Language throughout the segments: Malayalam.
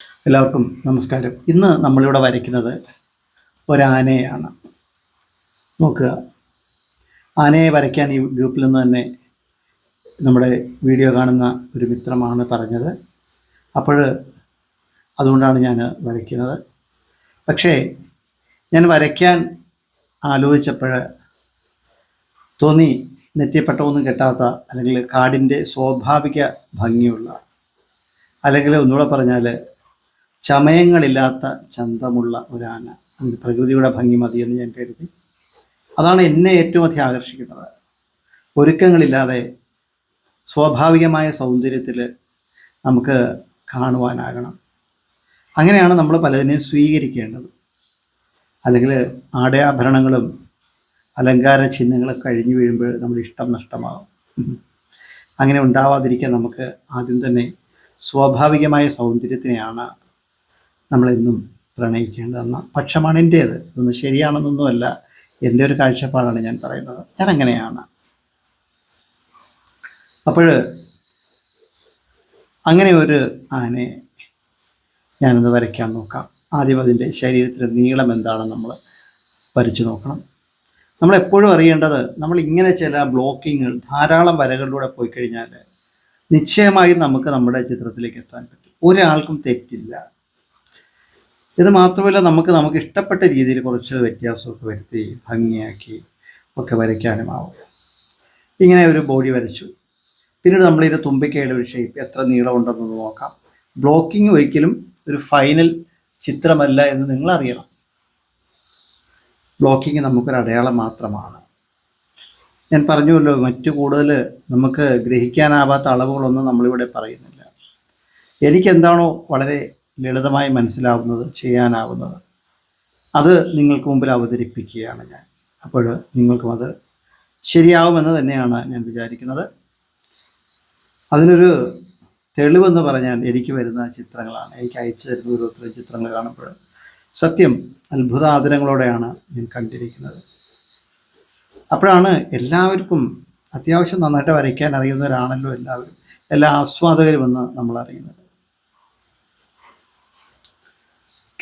എല്ലാവർക്കും നമസ്കാരം. ഇന്ന് നമ്മളിവിടെ വരയ്ക്കുന്നത് ഒരാനയാണ്. നോക്കുക. ആനയെ വരയ്ക്കാൻ ഈ ഗ്രൂപ്പിൽ നിന്ന് തന്നെ നമ്മുടെ വീഡിയോ കാണുന്ന ഒരു മിത്രമാണ് പറഞ്ഞത്. അപ്പോൾ അതുകൊണ്ടാണ് ഞാൻ വരയ്ക്കുന്നത്. പക്ഷേ ഞാൻ വരയ്ക്കാൻ ആലോചിച്ചപ്പോൾ തോന്നി നെറ്റിപ്പെട്ടൊന്നും കെട്ടാത്ത അല്ലെങ്കിൽ കാടിന്റെ സ്വാഭാവിക ഭംഗിയുള്ള അല്ലെങ്കിൽ ഒന്നുകൂടെ പറഞ്ഞാൽ ചമയങ്ങളില്ലാത്ത ചന്തമുള്ള ഒരാന. അതിന് പ്രകൃതിയുടെ ഭംഗി മതിയെന്ന് ഞാൻ കരുതി. അതാണ് എന്നെ ഏറ്റവും അധികം ആകർഷിക്കുന്നത്. ഒരുക്കങ്ങളില്ലാതെ സ്വാഭാവികമായ സൗന്ദര്യത്തിൽ നമുക്ക് കാണുവാനാകണം. അങ്ങനെയാണ് നമ്മൾ പലതിനെയും സ്വീകരിക്കേണ്ടത്. അല്ലെങ്കിൽ ആടയാഭരണങ്ങളും അലങ്കാര ചിഹ്നങ്ങളും കഴിഞ്ഞു വീഴുമ്പോൾ നമ്മുടെ ഇഷ്ടം നഷ്ടമാകും. അങ്ങനെ ഉണ്ടാവാതിരിക്കാൻ നമുക്ക് ആദ്യം തന്നെ സ്വാഭാവികമായ സൗന്ദര്യത്തിനെയാണ് നമ്മളെന്നും പ്രണയിക്കേണ്ടതെന്ന പക്ഷമാണ് എന്റേത് ഇതൊന്നും ശരിയാണെന്നൊന്നുമല്ല. എന്റെ ഒരു കാഴ്ചപ്പാടാണ് ഞാൻ പറയുന്നത്. ഞാൻ അങ്ങനെയാണ്. അപ്പോൾ അങ്ങനെ ഒരു ആനയെ ഞാനൊന്ന് വരയ്ക്കാൻ നോക്കാം. ആദ്യം അതിന്റെ ശരീരത്തിലെ നീളം എന്താണെന്ന് നമ്മൾ വരച്ചു നോക്കണം. നമ്മൾ എപ്പോഴും അറിയേണ്ടത് നമ്മൾ ഇങ്ങനെ ചില ബ്ലോക്കിങ്ങൾ ധാരാളം വരകളിലൂടെ പോയി കഴിഞ്ഞാൽ നിശ്ചയമായും നമുക്ക് നമ്മുടെ ചിത്രത്തിലേക്ക് എത്താൻ പറ്റും. ഒരാൾക്കും തെറ്റില്ല. ഇത് മാത്രമല്ല നമുക്ക് നമുക്ക് ഇഷ്ടപ്പെട്ട രീതിയിൽ കുറച്ച് വ്യത്യാസമൊക്കെ വരുത്തി ഭംഗിയാക്കി ഒക്കെ വരയ്ക്കാനുമാവും ഇങ്ങനെ ഒരു ബോഡി വരച്ചു. പിന്നീട് നമ്മൾ നമ്മളിത് തുമ്പിക്കയുടെ ഒരു ഷേപ്പ് എത്ര നീളമുണ്ടെന്ന് നോക്കാം. ബ്ലോക്കിംഗ് ഒരിക്കലും ഒരു ഫൈനൽ ചിത്രമല്ല എന്ന് നിങ്ങൾ അറിയണം. ബ്ലോക്കിംഗ് നമുക്കൊരു അടയാളം മാത്രമാണ്. ഞാൻ പറഞ്ഞുവല്ലോ മറ്റു കൂടുതൽ നമുക്ക് ഗ്രഹിക്കാനാവാത്ത അളവുകളൊന്നും നമ്മളിവിടെ പറയുന്നില്ല. എനിക്കെന്താണോ വളരെ ലളിതമായി മനസ്സിലാവുന്നത് ചെയ്യാനാവുന്നത്. അത് നിങ്ങൾക്ക് മുമ്പിൽ അവതരിപ്പിക്കുകയാണ് ഞാൻ. അപ്പോൾ നിങ്ങൾക്കും അത് ശരിയാവുമെന്ന് തന്നെയാണ് ഞാൻ വിചാരിക്കുന്നത്. അതിനൊരു തെളിവെന്ന് പറഞ്ഞാൽ എനിക്ക് വരുന്ന ചിത്രങ്ങളാണ്. എനിക്ക് അയച്ചു തരുന്ന ഓരോരുത്തരും ചിത്രങ്ങൾ കാണുമ്പോൾ സത്യം അത്ഭുതാദരങ്ങളോടെയാണ് ഞാൻ കണ്ടിരിക്കുന്നത്. അപ്പോഴാണ് എല്ലാവർക്കും അത്യാവശ്യം നന്നായിട്ട് വരയ്ക്കാൻ അറിയുന്നവരാണല്ലോ എല്ലാവരും. എല്ലാ ആസ്വാദകരുമെന്ന് നമ്മൾ അറിയുന്നത്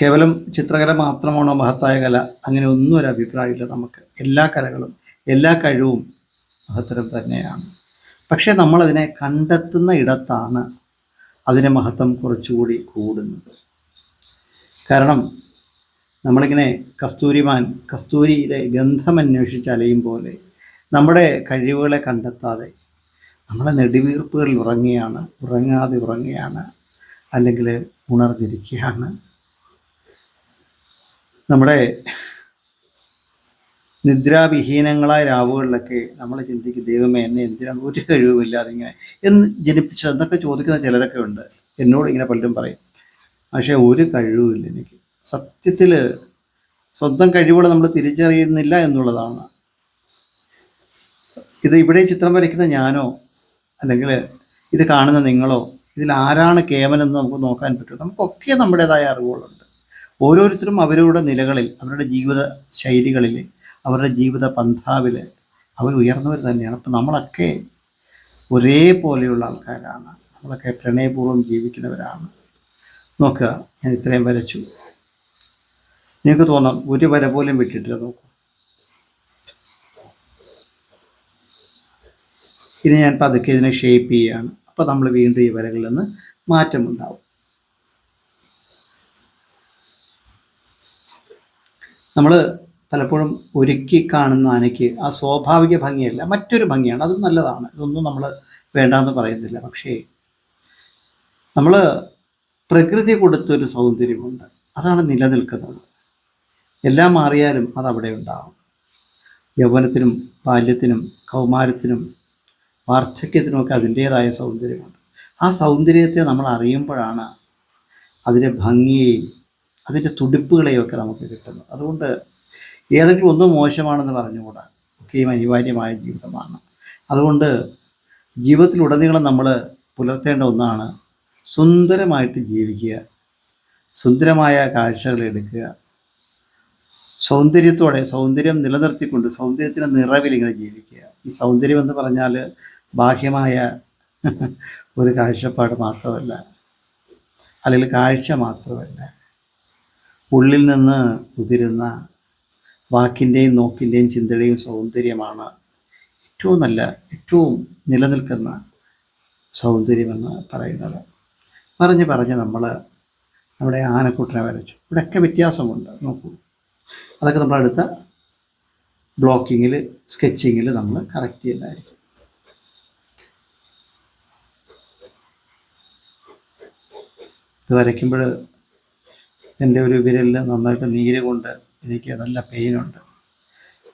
കേവലം ചിത്രകല മാത്രമാണോ മഹത്തായ കല? അങ്ങനെ ഒന്നും ഒരു അഭിപ്രായമില്ല നമുക്ക്. എല്ലാ കലകളും എല്ലാ കഴിവും മഹത്തരം തന്നെയാണ്. പക്ഷേ നമ്മളതിനെ കണ്ടെത്തുന്ന ഇടത്താണ് അതിന്റെ മഹത്വം കുറച്ചുകൂടി കൂടുന്നത്. കാരണം നമ്മളിങ്ങനെ കസ്തൂരിമാൻ കസ്തൂരിയിലെ ഗന്ധം അന്വേഷിച്ച് അലയും പോലെ നമ്മുടെ കഴിവുകളെ കണ്ടെത്താതെ നമ്മളെ നെടുവീർപ്പുകളിൽ ഉറങ്ങുകയാണ് ഉറങ്ങാതെ ഉറങ്ങുകയാണ് അല്ലെങ്കിൽ ഉണർന്നിരിക്കുകയാണ്. നമ്മുടെ നിദ്രാവിഹീനങ്ങളായ രാവുകളിലൊക്കെ നമ്മൾ ചിന്തിക്കും ദൈവമേ എന്നെ എന്തിനാണ് ഒരു കഴിവുമില്ലാതെ ഇങ്ങനെ എന്ന് ജനിപ്പിച്ചത്? എന്നൊക്കെ ചോദിക്കുന്ന ചിലരൊക്കെ ഉണ്ട്. എന്നോട് ഇങ്ങനെ പലരും പറയും പക്ഷേ ഒരു കഴിവുമില്ല എനിക്ക്. സത്യത്തിൽ സ്വന്തം കഴിവുകൾ നമ്മൾ തിരിച്ചറിയുന്നില്ല എന്നുള്ളതാണ്. ഇത് ഇവിടെ ചിത്രം വരയ്ക്കുന്ന ഞാനോ അല്ലെങ്കിൽ ഇത് കാണുന്ന നിങ്ങളോ ഇതിൽ ആരാണ് കേവനെന്ന് നമുക്ക് നോക്കാൻ പറ്റും. നമുക്കൊക്കെ നമ്മുടേതായ അറിവുകളുണ്ട്. ഓരോരുത്തരും അവരുടെ നിലകളിൽ അവരുടെ ജീവിത ശൈലികളിൽ അവരുടെ ജീവിത പന്ഥാവിൽ അവർ ഉയർന്നവർ തന്നെയാണ്. അപ്പം നമ്മളൊക്കെ ഒരേപോലെയുള്ള ആൾക്കാരാണ്. നമ്മളൊക്കെ പ്രണയപൂർവം ജീവിക്കുന്നവരാണ്. നോക്കുക ഞാൻ ഇത്രയും വരച്ചു. നിങ്ങൾക്ക് തോന്നാം ഒരു വര പോലും വിട്ടിട്ടില്ല നോക്കൂ. ഇനി ഞാൻ പതുക്കെ ഇതിനെ ഷേപ്പ് ചെയ്യുകയാണ് അപ്പോൾ നമ്മൾ വീണ്ടും ഈ വരകളിൽ നിന്ന് മാറ്റമുണ്ടാവും. നമ്മൾ പലപ്പോഴും ഒരുക്കി കാണുന്ന ആനയ്ക്ക് ആ സ്വാഭാവിക ഭംഗിയല്ല മറ്റൊരു ഭംഗിയാണ്. അതും നല്ലതാണ്. ഇതൊന്നും നമ്മൾ വേണ്ടാന്ന് പറയുന്നില്ല. പക്ഷേ നമ്മൾ പ്രകൃതി കൊടുത്തൊരു സൗന്ദര്യമുണ്ട്. അതാണ് നിലനിൽക്കുന്നത്. എല്ലാം മാറിയാലും അതവിടെ ഉണ്ടാകും യൗവനത്തിനും ബാല്യത്തിനും കൗമാരത്തിനും വാർദ്ധക്യത്തിനുമൊക്കെ അതിന്റേതായ സൗന്ദര്യമുണ്ട്. ആ സൗന്ദര്യത്തെ നമ്മൾ അറിയുമ്പോഴാണ് അതിന്റെ ഭംഗിയെയും അതിന്റെ തുടിപ്പുകളെയും ഒക്കെ നമുക്ക് കിട്ടുന്നു. അതുകൊണ്ട് ഏതെങ്കിലും ഒന്നും മോശമാണെന്ന് പറഞ്ഞുകൂടാ. ഒക്കെയും അനിവാര്യമായ ജീവിതമാണ്. അതുകൊണ്ട് ജീവിതത്തിലുടനീളം നമ്മൾ പുലർത്തേണ്ട ഒന്നാണ് സുന്ദരമായിട്ട് ജീവിക്കുക സുന്ദരമായ കാഴ്ചകൾ എടുക്കുക സൗന്ദര്യത്തോടെ സൗന്ദര്യം നിലനിർത്തിക്കൊണ്ട് സൗന്ദര്യത്തിന്റെ നിറവിൽ ഇങ്ങനെ ജീവിക്കുക. ഈ സൗന്ദര്യം എന്ന് പറഞ്ഞാൽ ബാഹ്യമായ ഒരു കാഴ്ചപ്പാട് മാത്രമല്ല അല്ലെങ്കിൽ കാഴ്ച മാത്രമല്ല. ഉള്ളിൽ നിന്ന് ഉതിരുന്ന വാക്കിന്റെയും നോക്കിന്റെയും ചിന്തയുടെയും സൗന്ദര്യമാണ് ഏറ്റവും നല്ല ഏറ്റവും നിലനിൽക്കുന്ന സൗന്ദര്യമെന്ന് പറയുന്നത്. പറഞ്ഞ് പറഞ്ഞ് നമ്മൾ നമ്മുടെ ആനക്കൂട്ടനെ വരച്ചു. ഇവിടെയൊക്കെ വ്യത്യാസമുണ്ട്. നോക്കൂ. അതൊക്കെ നമ്മൾ അടുത്ത ബ്ലോക്കിങ്ങിൽ സ്കെച്ചിങ്ങിൽ നമ്മൾ കറക്റ്റ് ചെയ്യുന്നതായിരിക്കും. ഇത് വരയ്ക്കുമ്പോൾ എന്റെ ഒരു വിരലിൽ നന്നായിട്ട് നീര് കൊണ്ട് എനിക്ക് നല്ല പെയിനുണ്ട്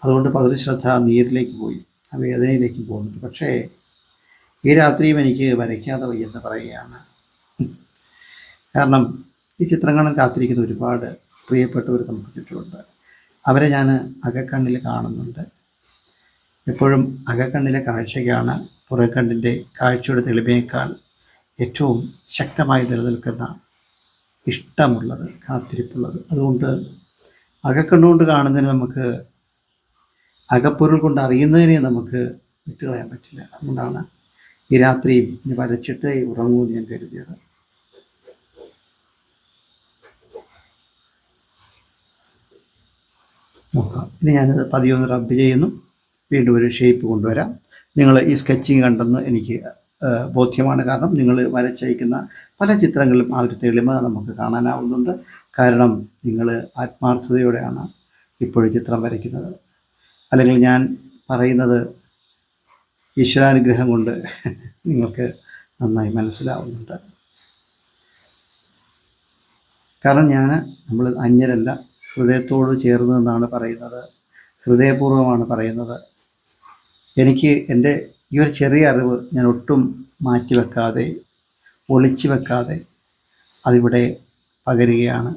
അതുകൊണ്ട് പകുതി ശ്രദ്ധ ആ നീരിലേക്ക് പോയി ആ വേദനയിലേക്ക് പോകുന്നുണ്ട്. പക്ഷേ ഈ രാത്രിയും എനിക്ക് വരയ്ക്കാതെ വയ്യെന്ന് പറയുകയാണ്. കാരണം ഈ ചിത്രങ്ങളും കാത്തിരിക്കുന്ന ഒരുപാട് പ്രിയപ്പെട്ടവർ നമുക്ക് ചുറ്റുമുണ്ട്. അവരെ ഞാൻ അകക്കണ്ണിൽ കാണുന്നുണ്ട്. എപ്പോഴും അകക്കണ്ണിലെ കാഴ്ചയ്ക്കാണ് പുറക്കണ്ണിന്റെ കാഴ്ചയുടെ തെളിമയേക്കാൾ ഏറ്റവും ശക്തമായി നിലനിൽക്കുന്ന ഇഷ്ടമുള്ളത് കാത്തിരിപ്പുള്ളത്. അതുകൊണ്ട് അകക്കണ്ണുകൊണ്ട് കാണുന്നതിന് നമുക്ക് അകപ്പൊരുൾ കൊണ്ട് അറിയുന്നതിനെ നമുക്ക് വിട്ടുകളയാൻ പറ്റില്ല. അതുകൊണ്ടാണ് ഈ രാത്രിയും ഇനി വരച്ചിട്ട് ഉറങ്ങൂ ഞാൻ കരുതിയത്. നോക്കാം. ഇനി ഞാനത് പതിയൊന്ന് റബ്ബ് ചെയ്യുന്നു. വീണ്ടും ഒരു ഷേപ്പ് കൊണ്ടുവരാം. നിങ്ങൾ ഈ സ്കെച്ചിങ് കണ്ടെന്ന് എനിക്ക് ബോധ്യമാണ്. കാരണം നിങ്ങൾ വരച്ചയക്കുന്ന പല ചിത്രങ്ങളിലും ആ ഒരു തെളിമ നമുക്ക് കാണാനാവുന്നുണ്ട്. കാരണം നിങ്ങൾ ആത്മാർത്ഥതയോടെയാണ് ഇപ്പോഴും ചിത്രം വരയ്ക്കുന്നത്. അല്ലെങ്കിൽ ഞാൻ പറയുന്നത് ഈശ്വരാനുഗ്രഹം കൊണ്ട് നിങ്ങൾക്ക് നന്നായി മനസ്സിലാവുന്നുണ്ട്. കാരണം ഞാൻ നമ്മൾ അന്യരല്ല ഹൃദയത്തോട് ചേർന്ന് എന്നാണ് പറയുന്നത്. ഹൃദയപൂർവമാണ് പറയുന്നത്. എനിക്ക് എന്റെ ഈ ഒരു ചെറിയ അറിവ് ഞാൻ ഒട്ടും മാറ്റി വെക്കാതെ ഒളിച്ചു വെക്കാതെ അതിവിടെ പകരുകയാണ്.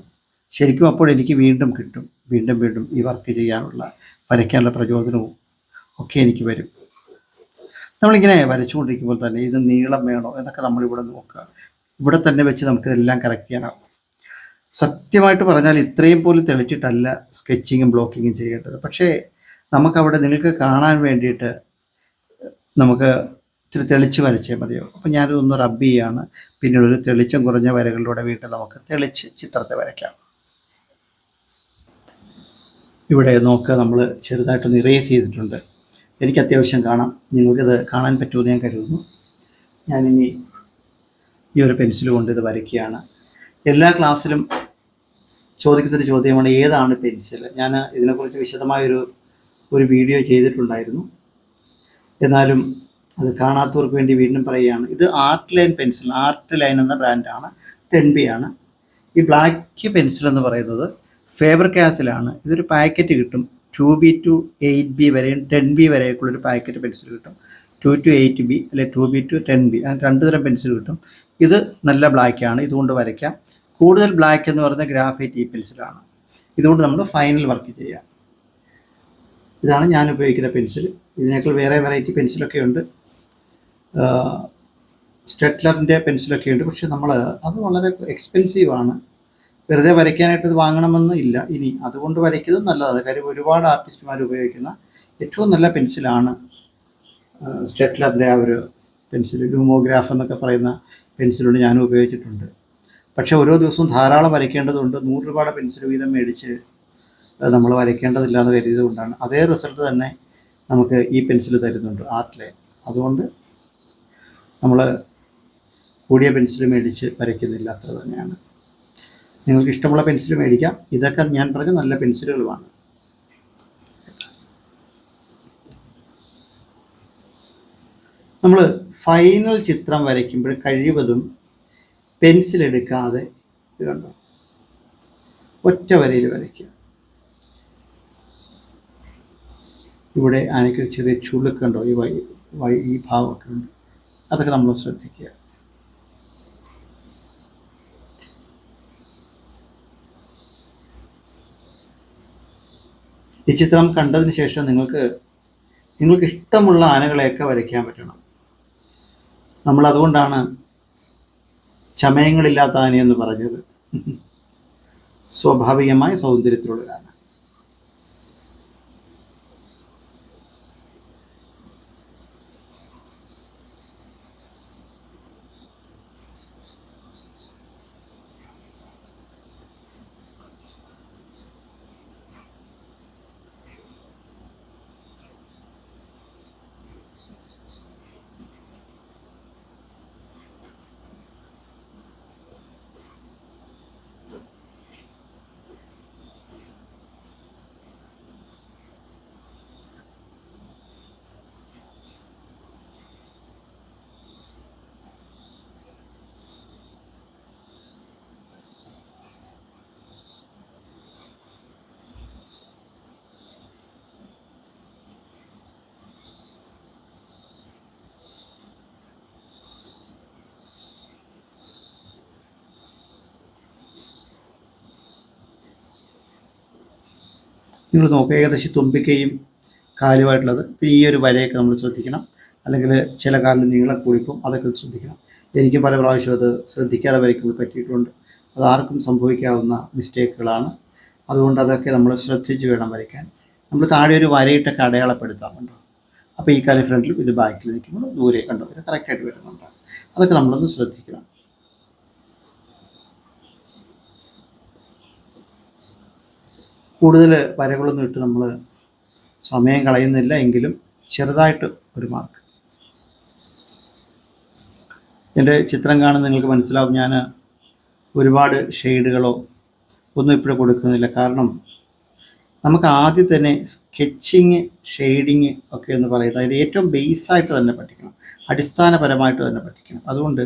ശരിക്കും അപ്പോൾ എനിക്ക് വീണ്ടും കിട്ടും. വീണ്ടും വീണ്ടും ഈ വർക്ക് ചെയ്യാനുള്ള വരയ്ക്കാനുള്ള പ്രചോദനവും ഒക്കെ എനിക്ക് വരും. നമ്മളിങ്ങനെ വരച്ചുകൊണ്ടിരിക്കുമ്പോൾ തന്നെ ഇത് നീളം വേണോ എന്നൊക്കെ നമ്മളിവിടെ നോക്കുക. ഇവിടെ തന്നെ വെച്ച് നമുക്കിതെല്ലാം കറക്റ്റ് ചെയ്യാനാവും. സത്യമായിട്ട് പറഞ്ഞാൽ ഇത്രയും പോലും തെളിച്ചിട്ടല്ല സ്കെച്ചിങ്ങും ബ്ലോക്കിങ്ങും ചെയ്യേണ്ടത്. പക്ഷേ നമുക്കവിടെ നിങ്ങൾക്ക് കാണാൻ വേണ്ടിയിട്ട് നമുക്ക് ഇത്തിരി തെളിച്ച് വരച്ചേ മതിയോ അപ്പം ഞാനിതൊന്ന് റബ്ബ് ചെയ്യാണ്. പിന്നീട് ഒരു തെളിച്ചം കുറഞ്ഞ വരകളിലൂടെ വീണ്ടും നമുക്ക് തെളിച്ച് ചിത്രത്തെ വരയ്ക്കാം. ഇവിടെ നോക്കുക നമ്മൾ ചെറുതായിട്ടൊന്ന് ഇറേസ് ചെയ്തിട്ടുണ്ട്. എനിക്ക് അത്യാവശ്യം കാണാം. നിങ്ങൾക്കിത് കാണാൻ പറ്റുമെന്ന് ഞാൻ കരുതുന്നു. ഞാനിനി ഈ ഒരു പെൻസിൽ കൊണ്ട് ഇത് വരയ്ക്കുകയാണ്. എല്ലാ ക്ലാസ്സിലും ചോദിക്കുന്നൊരു ചോദ്യമാണ് ഏതാണ് പെൻസിൽ ഞാൻ ഇതിനെക്കുറിച്ച് വിശദമായൊരു ഒരു വീഡിയോ ചെയ്തിട്ടുണ്ടായിരുന്നു. എന്നാലും അത് കാണാത്തവർക്ക് വേണ്ടി വീണ്ടും പറയുകയാണ്. ഇത് art line pencil art line എന്ന ബ്രാൻഡാണ് ടെൻ ബി ആണ്. ഈ ബ്ലാക്ക് പെൻസിൽ എന്ന് പറയുന്നത് ഫേബർ കാസിലാണ് ഇതൊരു പാക്കറ്റ് കിട്ടും. Two B to eight B വരെയും ടെൻ ബി വരെയൊക്കെയുള്ളൊരു പാക്കറ്റ് പെൻസിൽ കിട്ടും. ടു ടു എയ്റ്റ് ബി അല്ലെ two B to ten B അങ്ങനെ രണ്ട് തരം പെൻസിൽ കിട്ടും. ഇത് നല്ല ബ്ലാക്കാണ് ഇതുകൊണ്ട് വരയ്ക്കാം. കൂടുതൽ ബ്ലാക്ക് എന്ന് പറയുന്നത് ഗ്രാഫൈറ്റ് ഈ പെൻസിലാണ് ഇതുകൊണ്ട് നമ്മൾ ഫൈനൽ വർക്ക് ചെയ്യാം ഇതാണ് ഞാൻ ഉപയോഗിക്കുന്ന പെൻസിൽ ഇതിനേക്കാൾ വേറെ വെറൈറ്റി പെൻസിലൊക്കെ ഉണ്ട്. സ്റ്റെറ്റ്ലറിന്റെ പെൻസിലൊക്കെ ഉണ്ട്. പക്ഷെ നമ്മൾ അത് വളരെ എക്സ്പെൻസീവ് ആണ്. വെറുതെ വരയ്ക്കാനായിട്ട് ഇത് വാങ്ങണമെന്ന് ഇല്ല. ഇനി അതുകൊണ്ട് വരയ്ക്കുന്നത് നല്ലതാണ്. കാര്യം ഒരുപാട് ആർട്ടിസ്റ്റുമാർ ഉപയോഗിക്കുന്ന ഏറ്റവും നല്ല പെൻസിലാണ് സ്റ്റെറ്റ്ലറിന്റെ ആ ഒരു പെൻസിൽ ലൂമോഗ്രാഫ് എന്നൊക്കെ പറയുന്ന പെൻസിലുണ്ട് ഞാനും ഉപയോഗിച്ചിട്ടുണ്ട്. പക്ഷേ ഓരോ ദിവസവും ധാരാളം വരയ്ക്കേണ്ടതുണ്ട്. നൂറ് രൂപയുടെ പെൻസിൽ വീതം മേടിച്ച് നമ്മൾ വരയ്ക്കേണ്ടതില്ല എന്ന് കരുതിയത് കൊണ്ടാണ് അതേ റിസൾട്ട് തന്നെ നമുക്ക് ഈ പെൻസിൽ തരുന്നുണ്ട് ആർട്ടിലെ അതുകൊണ്ട് നമ്മൾ കൂടിയ പെൻസിൽ മേടിച്ച് വരയ്ക്കുന്നില്ല അത്ര തന്നെയാണ്. നിങ്ങൾക്ക് ഇഷ്ടമുള്ള പെൻസിൽ മേടിക്കാം. ഇതൊക്കെ ഞാൻ പറഞ്ഞ നല്ല പെൻസിലുകളുമാണ് നമ്മൾ ഫൈനൽ ചിത്രം വരയ്ക്കുമ്പോൾ കഴിവതും പെൻസിൽ എടുക്കാതെ ഇത് കണ്ടോ? ഒറ്റ വരയിൽ വരയ്ക്കുക. ഇവിടെ ആനയ്ക്ക് ചെറിയ ചെറിയ ചുളുക്കുണ്ടോ ഈ വൈ വൈ ഈ ഭാവമൊക്കെ ഉണ്ട്. അതൊക്കെ നമ്മൾ ശ്രദ്ധിക്കുക. ഈ ചിത്രം കണ്ടതിന് ശേഷം നിങ്ങൾക്ക് നിങ്ങൾക്ക് ഇഷ്ടമുള്ള ആനകളെയൊക്കെ വരയ്ക്കാൻ പറ്റണം. നമ്മൾ അതുകൊണ്ടാണ് ചമയങ്ങളില്ലാത്ത ആനയെന്ന് പറഞ്ഞത്. സ്വാഭാവികമായ സൗന്ദര്യത്തിലുള്ളതാണ് നിങ്ങൾ നോക്കുക ഏകദേശം തുമ്പിക്കയും കാലുമായിട്ടുള്ളത്. ഈ ഒരു വരയൊക്കെ നമ്മൾ ശ്രദ്ധിക്കണം. അല്ലെങ്കിൽ ചില കാലിൽ നീളം കൂടിപ്പം അതൊക്കെ ശ്രദ്ധിക്കണം. എനിക്ക് പല പ്രാവശ്യം അത് ശ്രദ്ധിക്കാതെ വരയ്ക്കുമ്പോൾ പറ്റിയിട്ടുണ്ട്. അത് ആർക്കും സംഭവിക്കാവുന്ന മിസ്റ്റേക്കുകളാണ്. അതുകൊണ്ട് അതൊക്കെ നമ്മൾ ശ്രദ്ധിച്ച് വേണം വരയ്ക്കാൻ. നമ്മൾ താഴെ ഒരു വരയിട്ടൊക്കെ അടയാളപ്പെടുത്താറുണ്ട് അപ്പോൾ ഈ കാലം ഫ്രണ്ടിൽ ഇത് ബാക്കിൽ നിൽക്കുമ്പോൾ ദൂരെ കണ്ടോ ഇത് കറക്റ്റായിട്ട് വരുന്നുണ്ട്. അതൊക്കെ നമ്മളൊന്ന് ശ്രദ്ധിക്കണം. കൂടുതൽ വരകളൊന്നും ഇട്ട് നമ്മൾ സമയം കളയുന്നില്ല എങ്കിലും ചെറുതായിട്ട് ഒരു മാർക്ക് എന്റെ ചിത്രം കാണുന്ന നിങ്ങൾക്ക് മനസ്സിലാവും ഞാൻ ഒരുപാട് ഷെയ്ഡുകളോ ഒന്നും ഇപ്പോഴും കൊടുക്കുന്നില്ല. കാരണം നമുക്ക് ആദ്യം തന്നെ സ്കെച്ചിങ് ഷെയ്ഡിങ് ഒക്കെ എന്ന് പറയുന്നത് അതിന്റെ ഏറ്റവും ബേസായിട്ട് തന്നെ പഠിക്കണം. അടിസ്ഥാനപരമായിട്ട് തന്നെ പഠിക്കണം. അതുകൊണ്ട്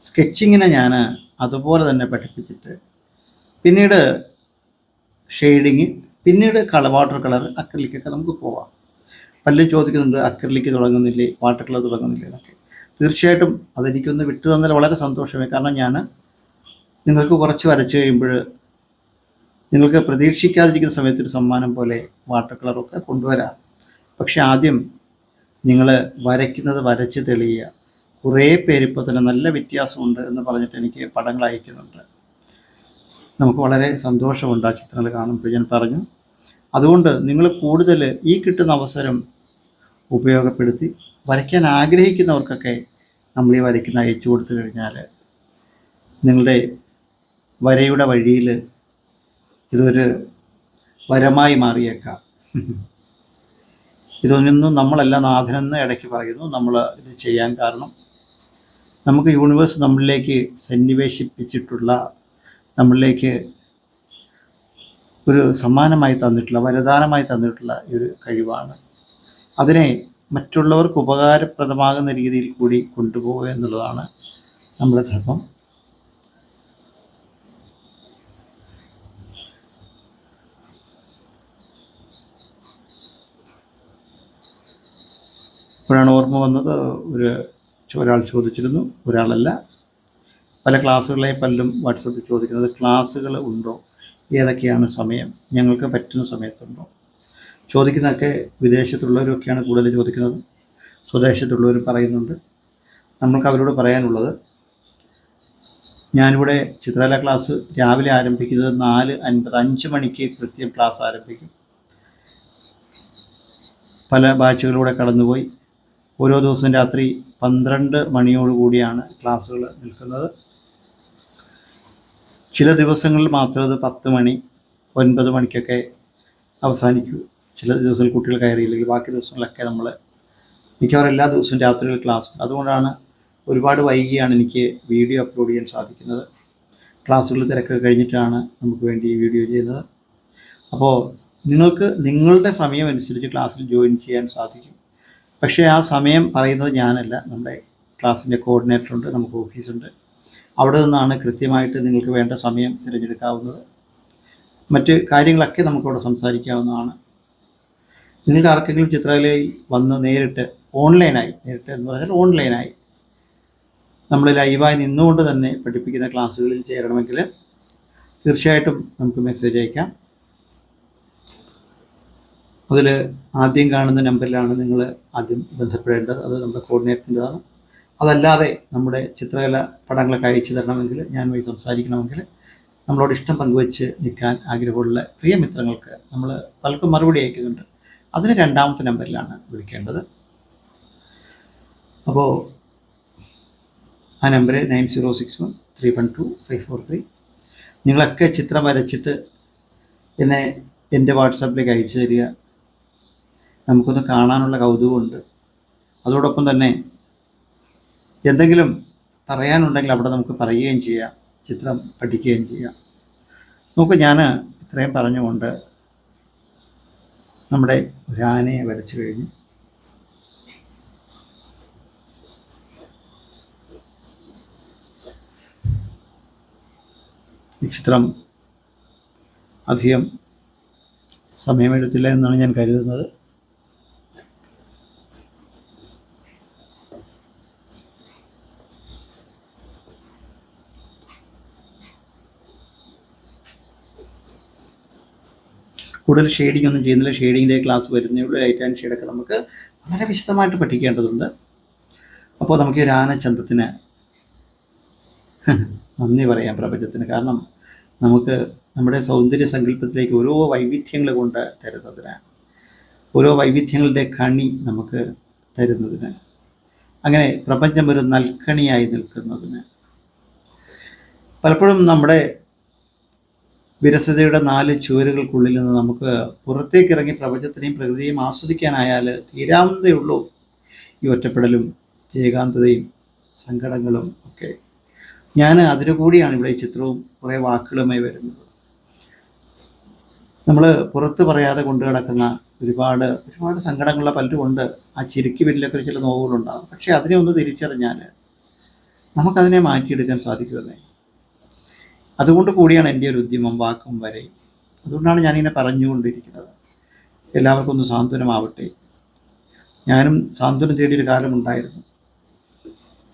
സ്കെച്ചിങ്ങിനെ ഞാൻ അതുപോലെ തന്നെ പഠിപ്പിച്ചിട്ട് പിന്നീട് ഷെയ്ഡിങ് പിന്നീട് കളർ വാട്ടർ കളർ അക്രലിക്കൊക്കെ നമുക്ക് പോവാം. പലരും ചോദിക്കുന്നുണ്ട് അക്രലിക്ക് തുടങ്ങുന്നില്ലേ വാട്ടർ കളർ തുടങ്ങുന്നില്ലേ എന്നൊക്കെ. തീർച്ചയായിട്ടും അതെനിക്കൊന്ന് വിട്ടു തന്നാൽ വളരെ സന്തോഷമായി. കാരണം ഞാൻ നിങ്ങൾക്ക് കുറച്ച് വരച്ച് കഴിയുമ്പോൾ നിങ്ങൾക്ക് പ്രതീക്ഷിക്കാതിരിക്കുന്ന സമയത്ത് ഒരു സമ്മാനം പോലെ വാട്ടർ കളറൊക്കെ കൊണ്ടുവരാം. പക്ഷെ ആദ്യം നിങ്ങൾ വരയ്ക്കുന്നത് വരച്ച് തെളിയുക. കുറേ പേരിപ്പോൾ തന്നെ നല്ല വ്യത്യാസമുണ്ട് എന്ന് പറഞ്ഞിട്ട് എനിക്ക് പടങ്ങൾ അയക്കുന്നുണ്ട്. നമുക്ക് വളരെ സന്തോഷമുണ്ട് ആ ചിത്രങ്ങൾ കാണുമ്പോൾ ഞാൻ പറഞ്ഞു. അതുകൊണ്ട് നിങ്ങൾ കൂടുതൽ ഈ കിട്ടുന്ന അവസരം ഉപയോഗപ്പെടുത്തി വരയ്ക്കാൻ ആഗ്രഹിക്കുന്നവർക്കൊക്കെ നമ്മൾ ഈ വരയ്ക്കുന്ന അയച്ചു കൊടുത്തു കഴിഞ്ഞാൽ നിങ്ങളുടെ വരയുടെ വഴിയിൽ ഇതൊരു വരമായി മാറിയേക്കാം. ഇതൊന്നും നമ്മളല്ല നാഥനെന്ന് ഇടയ്ക്ക് പറയുന്നു. നമ്മൾ ഇത് ചെയ്യാൻ കാരണം നമുക്ക് യൂണിവേഴ്സ് നമ്മളിലേക്ക് സന്നിവേശിപ്പിച്ചിട്ടുള്ള നമ്മളിലേക്ക് ഒരു സമ്മാനമായി തന്നിട്ടുള്ള വരദാനമായി തന്നിട്ടുള്ള ഒരു കഴിവാണ്. അതിനെ മറ്റുള്ളവർക്ക് ഉപകാരപ്രദമാകുന്ന രീതിയിൽ കൂടി കൊണ്ടുപോവുക എന്നുള്ളതാണ് നമ്മുടെ ധർമ്മം. ഇപ്പോഴാണ് ഓർമ്മ വന്നത് ഒരു ഒരാൾ ചോദിച്ചിരുന്നു ഒരാളല്ല. പല ക്ലാസ്സുകളെ പലരും വാട്സപ്പിൽ ചോദിക്കുന്നത് ക്ലാസ്സുകൾ ഉണ്ടോ? ഏതൊക്കെയാണ് സമയം? ഞങ്ങൾക്ക് പറ്റുന്ന സമയത്തുണ്ടോ? ചോദിക്കുന്നതൊക്കെ വിദേശത്തുള്ളവരൊക്കെയാണ് കൂടുതൽ ചോദിക്കുന്നത്. സ്വദേശത്തുള്ളവർ പറയുന്നുണ്ട്. നമ്മൾക്ക് അവരോട് പറയാനുള്ളത് ഞാനിവിടെ ചിത്രകല ക്ലാസ് രാവിലെ ആരംഭിക്കുന്നത് നാല് അൻപത് അഞ്ച് മണിക്ക് കൃത്യം ക്ലാസ് ആരംഭിക്കും. പല ബാച്ചുകളിലൂടെ കടന്നുപോയി. ഓരോ ദിവസവും രാത്രി പന്ത്രണ്ട് മണിയോടുകൂടിയാണ് ക്ലാസ്സുകൾ നിൽക്കുന്നത്. ചില ദിവസങ്ങളിൽ മാത്രം അത് പത്ത് മണി ഒൻപത് മണിക്കൊക്കെ അവസാനിക്കൂ. ചില ദിവസങ്ങളിൽ കുട്ടികൾ കയറിയില്ലെങ്കിൽ ബാക്കി ദിവസങ്ങളിലൊക്കെ നമ്മൾ മിക്കവാറും എല്ലാ ദിവസവും രാത്രിയിൽ ക്ലാസ് അതുകൊണ്ടാണ് ഒരുപാട് വൈകിയാണ് എനിക്ക് വീഡിയോ അപ്ലോഡ് ചെയ്യാൻ സാധിക്കുന്നത്. ക്ലാസ്സുകൾ തിരക്കൊക്കെ കഴിഞ്ഞിട്ടാണ് നമുക്ക് വേണ്ടി ഈ വീഡിയോ ചെയ്യുന്നത്. അപ്പോൾ നിങ്ങൾക്ക് നിങ്ങളുടെ സമയം അനുസരിച്ച് ക്ലാസ്സിൽ ജോയിൻ ചെയ്യാൻ സാധിക്കും. പക്ഷേ ആ സമയം പറയുന്നത് ഞാനല്ല. നമ്മുടെ ക്ലാസ്സിന്റെ കോർഡിനേറ്ററുണ്ട് നമുക്ക് ഓഫീസുണ്ട്. അവിടെ നിന്നാണ് കൃത്യമായിട്ട് നിങ്ങൾക്ക് വേണ്ട സമയം തിരഞ്ഞെടുക്കാവുന്നത്. മറ്റ് കാര്യങ്ങളൊക്കെ നമുക്കവിടെ സംസാരിക്കാവുന്നതാണ്. നിങ്ങൾക്ക് ആർക്കെങ്കിലും ചിത്രകലയിൽ വന്ന് നേരിട്ട് ഓൺലൈനായി നേരിട്ട് എന്ന് പറഞ്ഞാൽ ഓൺലൈനായി നമ്മൾ ലൈവായി നിന്നുകൊണ്ട് തന്നെ പഠിപ്പിക്കുന്ന ക്ലാസ്സുകളിൽ ചേരണമെങ്കിൽ തീർച്ചയായിട്ടും നമുക്ക് മെസ്സേജ് അയക്കാം. അതിൽ ആദ്യം കാണുന്ന നമ്പറിലാണ് നിങ്ങൾ ആദ്യം ബന്ധപ്പെടേണ്ടത്. അത് നമ്മുടെ കോർഡിനേറ്ററിന്റെതാണ്. അതല്ലാതെ നമ്മുടെ ചിത്രകല പടങ്ങളൊക്കെ അയച്ചു തരണമെങ്കിൽ ഞാൻ ഞാനുമായി സംസാരിക്കണമെങ്കിൽ നമ്മളോട് ഇഷ്ടം പങ്കുവെച്ച് നിൽക്കാൻ ആഗ്രഹമുള്ള പ്രിയ മിത്രങ്ങൾക്ക് നമ്മൾ പലർക്കും മറുപടി അയക്കുന്നുണ്ട്. അതിന് രണ്ടാമത്തെ നമ്പറിലാണ് വിളിക്കേണ്ടത്. അപ്പോൾ ആ number nine zero six one three one two five four three. നിങ്ങളൊക്കെ ചിത്രം വരച്ചിട്ട് എന്നെ എന്റെ വാട്സാപ്പിലേക്ക് അയച്ചു തരിക. നമുക്കൊന്ന് കാണാനുള്ള കൗതുകമുണ്ട്. അതോടൊപ്പം തന്നെ എന്തെങ്കിലും പറയാനുണ്ടെങ്കിൽ അവിടെ നമുക്ക് പറയുകയും ചെയ്യാം ചിത്രം പഠിക്കുകയും ചെയ്യാം. നമുക്ക് ഞാൻ ഇത്രയും പറഞ്ഞുകൊണ്ട് നമ്മുടെ ഒരു ആനയെ വരച്ചു കഴിഞ്ഞു. ഈ ചിത്രം അധികം സമയമെടുത്തില്ല എന്നാണ് ഞാൻ കരുതുന്നത്. കൂടുതൽ ഷെയ്ഡിംഗ് ഒന്നും ചെയ്യുന്നില്ല. ഷെയ്ഡിങ്ങിന്റെ ക്ലാസ് വരുന്നേ ഉള്ളൂ ലൈറ്റ് ആൻഡ് ഷെയ്ഡൊക്കെ നമുക്ക് വളരെ വിശദമായിട്ട് പഠിക്കേണ്ടതുണ്ട്. അപ്പോൾ നമുക്ക് ഒരു ആനച്ചന്തത്തിന് നന്ദി പറയാം പ്രപഞ്ചത്തിന്. കാരണം നമുക്ക് നമ്മുടെ സൗന്ദര്യ സങ്കല്പത്തിലേക്ക് ഓരോ വൈവിധ്യങ്ങൾ കൊണ്ട് തരുന്നതിന് ഓരോ വൈവിധ്യങ്ങളുടെ കണി നമുക്ക് തരുന്നതിന് അങ്ങനെ പ്രപഞ്ചം ഒരു നൽക്കണിയായി നിൽക്കുന്നതിന്. പലപ്പോഴും നമ്മുടെ വിരസതയുടെ നാല് ചുവരുകൾക്കുള്ളിൽ നിന്ന് നമുക്ക് പുറത്തേക്ക് ഇറങ്ങി പ്രപഞ്ചത്തിനെയും പ്രകൃതിയെയും ആസ്വദിക്കാനായാൽ തീരാവുന്നതേ ഈ ഒറ്റപ്പെടലും ഏകാന്തതയും സങ്കടങ്ങളും ഒക്കെ. ഞാൻ അതിനുകൂടിയാണ് ഇവിടെ ഈ ചിത്രവും കുറേ വാക്കുകളുമായി വരുന്നത്. നമ്മൾ പുറത്ത് പറയാതെ കൊണ്ടു കിടക്കുന്ന ഒരുപാട് ഒരുപാട് സങ്കടങ്ങളുള്ള പലരും ഉണ്ട് ആ ചിരിക്ക് പിന്നിലൊക്കെ ചില നോവുകളുണ്ടാകും. പക്ഷേ അതിനെ ഒന്ന് തിരിച്ചറിഞ്ഞാൽ നമുക്കതിനെ മാറ്റിയെടുക്കാൻ സാധിക്കുമെന്നേ. അതുകൊണ്ട് കൂടിയാണ് എന്റെ ഒരു ഉദ്യമം വാക്കും വരെ അതുകൊണ്ടാണ് ഞാനിങ്ങനെ പറഞ്ഞുകൊണ്ടിരിക്കുന്നത്. എല്ലാവർക്കും ഒന്ന് സാന്ത്വനമാവട്ടെ. ഞാനും സാന്ത്വനം തേടിയൊരു കാലമുണ്ടായിരുന്നു.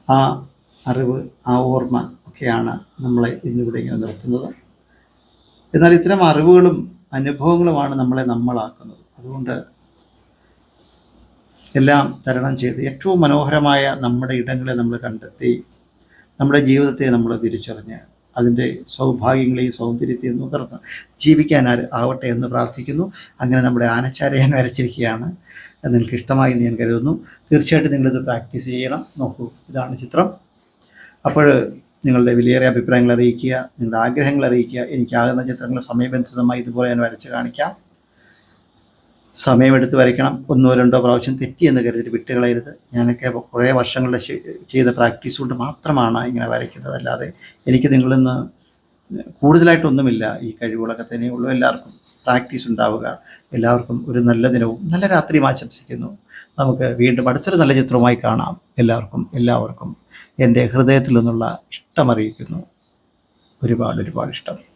ആ അറിവ് ആ ഓർമ്മ ഒക്കെയാണ് നമ്മളെ ഇന്നിവിടെ ഇങ്ങനെ നിർത്തുന്നത്. എന്നാൽ ഇത്തരം അറിവുകളും അനുഭവങ്ങളുമാണ് നമ്മളെ നമ്മളാക്കുന്നത്. അതുകൊണ്ട് എല്ലാം തരണം ചെയ്ത് ഏറ്റവും മനോഹരമായ നമ്മുടെ ഇടങ്ങളെ നമ്മൾ കണ്ടെത്തി നമ്മുടെ ജീവിതത്തെ നമ്മൾ തിരിച്ചറിഞ്ഞ് അതിന്റെ സൗഭാഗ്യങ്ങളെയും സൗന്ദര്യത്തെയും നുകർന്ന് ജീവിക്കാൻ ആവട്ടെ എന്ന് പ്രാർത്ഥിക്കുന്നു. അങ്ങനെ നമ്മുടെ ആനച്ചാര ഞാൻ വരച്ചിരിക്കുകയാണ്. നിങ്ങൾക്ക് ഇഷ്ടമായി എന്ന് ഞാൻ കരുതുന്നു. തീർച്ചയായിട്ടും നിങ്ങളിത് പ്രാക്ടീസ് ചെയ്യണം. നോക്കൂ ഇതാണ് ചിത്രം. അപ്പോൾ നിങ്ങളുടെ വിലയേറിയ അഭിപ്രായങ്ങൾ അറിയിക്കുക നിങ്ങളുടെ ആഗ്രഹങ്ങൾ അറിയിക്കുക. എനിക്കാകുന്ന ചിത്രങ്ങൾ സമയബന്ധിതമായി ഇതുപോലെ ഞാൻ വരച്ച് കാണിക്കാം. സമയമെടുത്ത് വരയ്ക്കണം. ഒന്നോ രണ്ടോ പ്രാവശ്യം തെറ്റി എന്ന് കരുതിയിട്ട് വിട്ടുകളയരുത്. ഞാനൊക്കെ കുറേ വർഷങ്ങളുടെ ചെയ്ത പ്രാക്ടീസ് കൊണ്ട് മാത്രമാണ് ഇങ്ങനെ വരയ്ക്കുന്നത്. അല്ലാതെ എനിക്ക് നിങ്ങളിൽ നിന്ന് കൂടുതലായിട്ടൊന്നുമില്ല ഈ കഴിവുകളൊക്കെ തന്നെ ഉള്ളൂ. എല്ലാവർക്കും പ്രാക്ടീസ് ഉണ്ടാവുക. എല്ലാവർക്കും ഒരു നല്ല ദിനവും നല്ല രാത്രിയും ആശംസിക്കുന്നു. നമുക്ക് വീണ്ടും അടുത്തൊരു നല്ല ചിത്രവുമായി കാണാം. എല്ലാവർക്കും എല്ലാവർക്കും എന്റെ ഹൃദയത്തിൽ നിന്നുള്ള ഇഷ്ടമറിയിക്കുന്നു. ഒരുപാട് ഒരുപാട് ഇഷ്ടം.